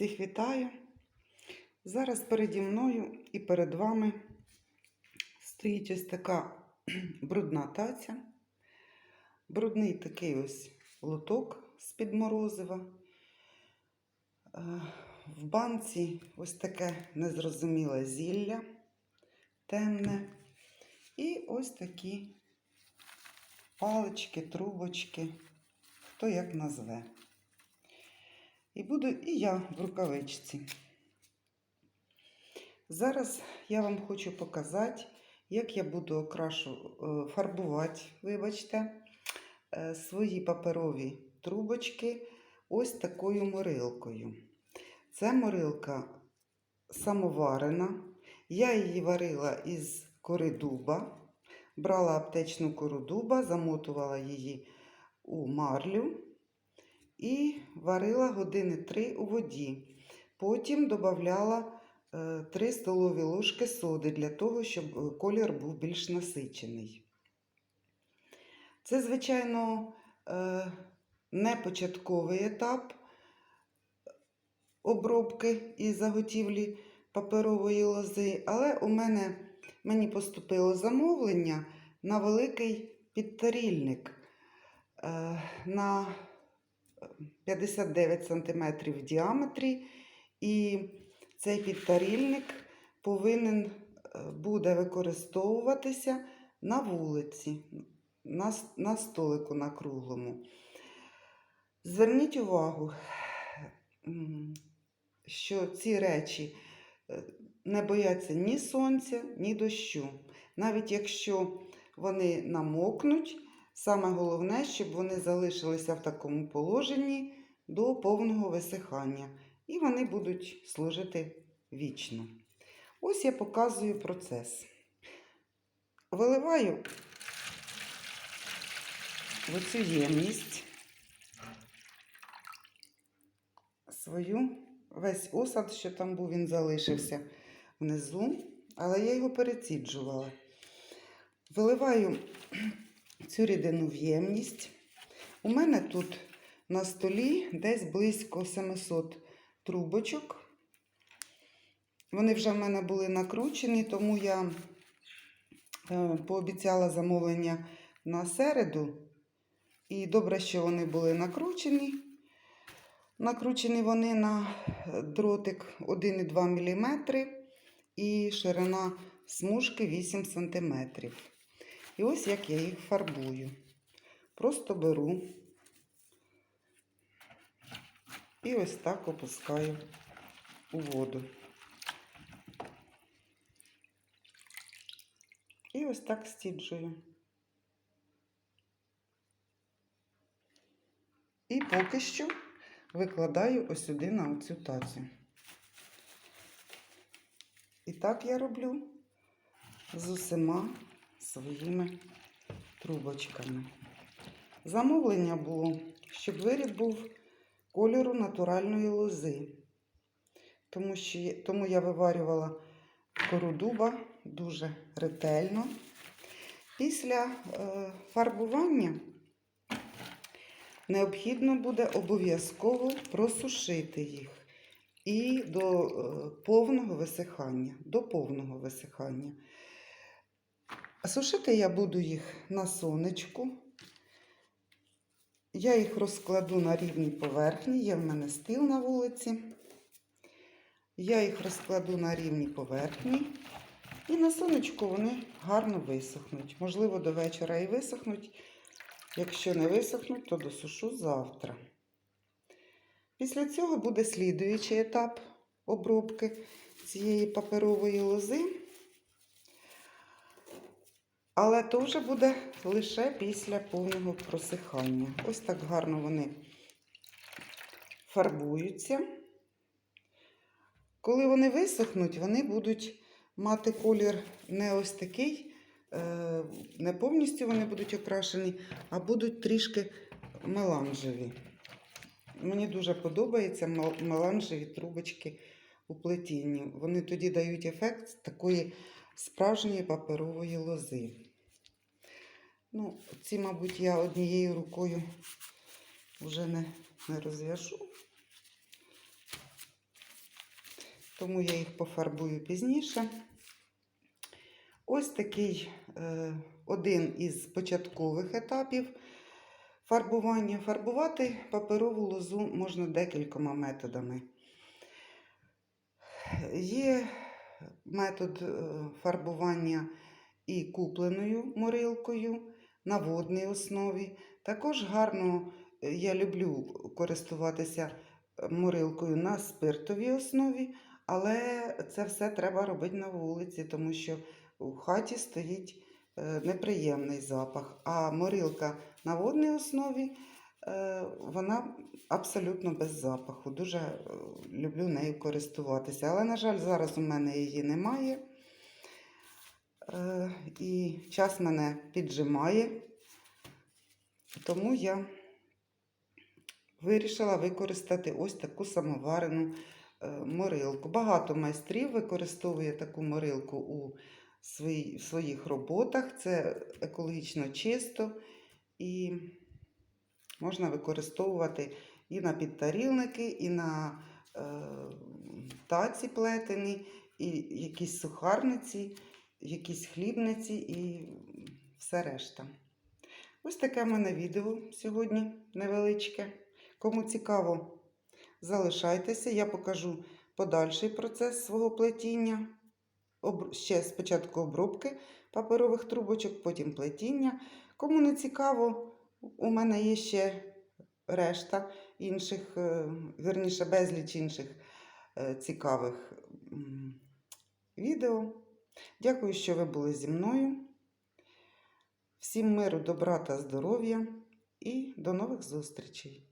Всіх вітаю. Зараз переді мною і перед вами стоїть ось така брудна таця. Брудний такий ось лоток з-під морозива. Е, В банці ось таке незрозуміле зілля темне. І ось такі палички, трубочки, хто як назве. І буду і я в рукавичці. Зараз я вам хочу показати, як я буду окрашу е, фарбувати, вибачте, е, свої паперові трубочки ось такою морилкою. Це морилка самоварена. Я її варила із кори дуба. Брала аптечну кору дуба, замотувала її у марлю і варила години 3 у воді. Потім додавала 3 столові ложки соди для того, щоб е, колір був більш насичений. Це, звичайно, е, не початковий етап обробки і заготівлі паперової лози, але у мене мені поступило замовлення на великий підтарільник е, на 59 см в діаметрі, і цей підтарільник повинен е, буде використовуватися на вулиці, на, на столику на круглому. Зверніть увагу, що ці речі е, не бояться ні сонця, ні дощу. Навіть якщо вони намокнуть, саме головне, щоб вони залишилися в такому положенні до повного висихання. І вони будуть служити вічно. Ось я показую процес. Виливаю в оцю ємність свою весь осад, що там був, він залишився внизу, але я його переціджувала. Виливаю цю рідину в ємність. У мене тут на столі десь близько 700 трубочок. Вони вже в мене були накручені, тому я е, пообіцяла замовлення на середу. І добре, що вони були накручені. Накручені вони на дротик 1,2 мм і ширина смужки 8 см. І ось як я їх фарбую. Просто беру і ось так опускаю у воду. І ось так стіджую. І поки що викладаю ось сюди на оцю тацю. І так я роблю з усіма своїми трубочками. Замовлення було, щоб виріб був кольору натуральної лози. Тому, що, тому я виварювала кору дуба дуже ретельно. Після е, фарбування необхідно буде обов'язково просушити їх і до е, повного висихання. До повного висихання. Сушити я буду їх на сонечку. Я їх розкладу на рівній поверхні. Є в мене стіл на вулиці. Я їх розкладу на рівній поверхні. І на сонечку вони гарно висохнуть. Можливо, до вечора і висохнуть. Якщо не висохнуть, то досушу завтра. Після цього буде слідуючий етап обробки цієї паперової лози. Але то вже буде лише після повного просихання. Ось так гарно вони фарбуються. Коли вони висохнуть, вони будуть мати колір не ось такий, е, не повністю вони будуть окрашені, а будуть трішки меланжеві. Мені дуже подобаються меланжеві трубочки у плетінні. Вони тоді дають ефект такої справжньої паперової лози. Ну, ці, мабуть, я однією рукою вже не, не розв'яжу. тому я їх пофарбую пізніше. Ось такий е, один із початкових етапів фарбування. Фарбувати паперову лозу можна декількома методами. Є метод е, фарбування і купленою морилкою на водній основі. Також гарно е, я люблю користуватися е, морилкою на спиртовій основі, але це все треба робити на вулиці, тому що у хаті стоїть неприємний запах. А морилка на водній основі вона абсолютно без запаху. Дуже е, люблю нею користуватися. Але, на жаль, зараз у мене її немає. Е, І час мене піджимає, тому я вирішила використати ось таку самоварену е, морилку. Багато майстрів використовує таку морилку у своїх роботах. Це екологічно чисто і можна використовувати і на підтарілники, і на е, таці плетені, і якісь сухарниці, якісь хлібниці і все решта. Ось таке в мене відео сьогодні невеличке. Кому цікаво, залишайтеся, я покажу подальший процес свого плетіння. Ще спочатку обробки паперових трубочок, потім плетіння. Кому не цікаво, у мене є ще решта інших, верніше, вірніше, безліч інших е, цікавих відео. Дякую, що ви були зі мною. Всім миру, добра та здоров'я і до нових зустрічей!